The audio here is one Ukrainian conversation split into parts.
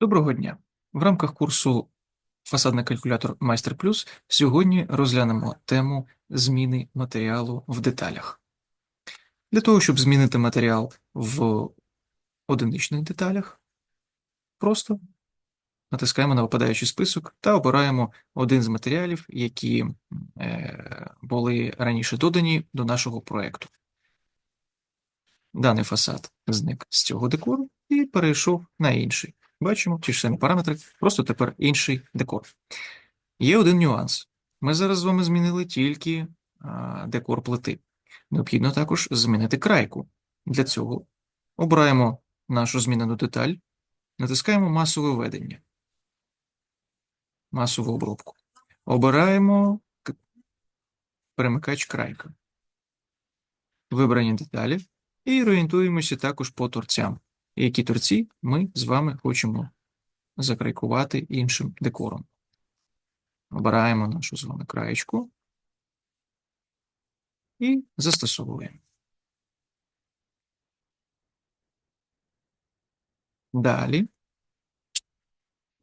Доброго дня! В рамках курсу Фасадний калькулятор Майстер Плюс сьогодні розглянемо тему зміни матеріалу в деталях. Для того, щоб змінити матеріал в одиничних деталях, просто натискаємо на випадаючий список та обираємо один з матеріалів, які е, були раніше додані до нашого проєкту. Даний фасад зник з цього декору і перейшов на інший. Бачимо ті ж самі параметри, просто тепер інший декор. Є один нюанс. Ми зараз з вами змінили тільки декор плити. Необхідно також змінити крайку. Для цього обираємо нашу змінену деталь, натискаємо масове ведення, масову обробку. Обираємо перемикач крайка. Вибрані деталі і орієнтуємося також по торцям. Які торці ми з вами хочемо закрайкувати іншим декором. Обираємо нашу з вами краєчку і застосовуємо. Далі,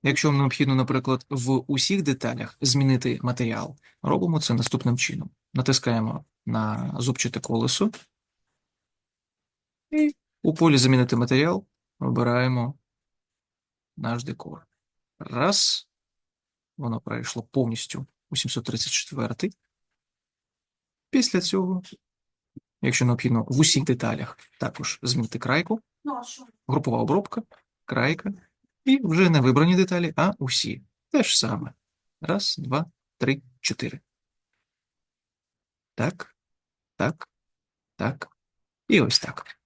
якщо вам необхідно, наприклад, в усіх деталях змінити матеріал, робимо це наступним чином. Натискаємо на зубчате колесо і у полі Замінити матеріал обираємо наш декор. Раз. Воно перейшло повністю у 734. Після цього, якщо необхідно в усіх деталях, також змінити крайку, групова обробка, крайка, і вже не вибрані деталі, а усі. Те ж саме. Раз, два, три, чотири. Так, так, так. І ось так.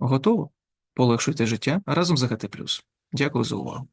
Готово? Полегшуйте життя разом з АГТ+. Дякую за увагу.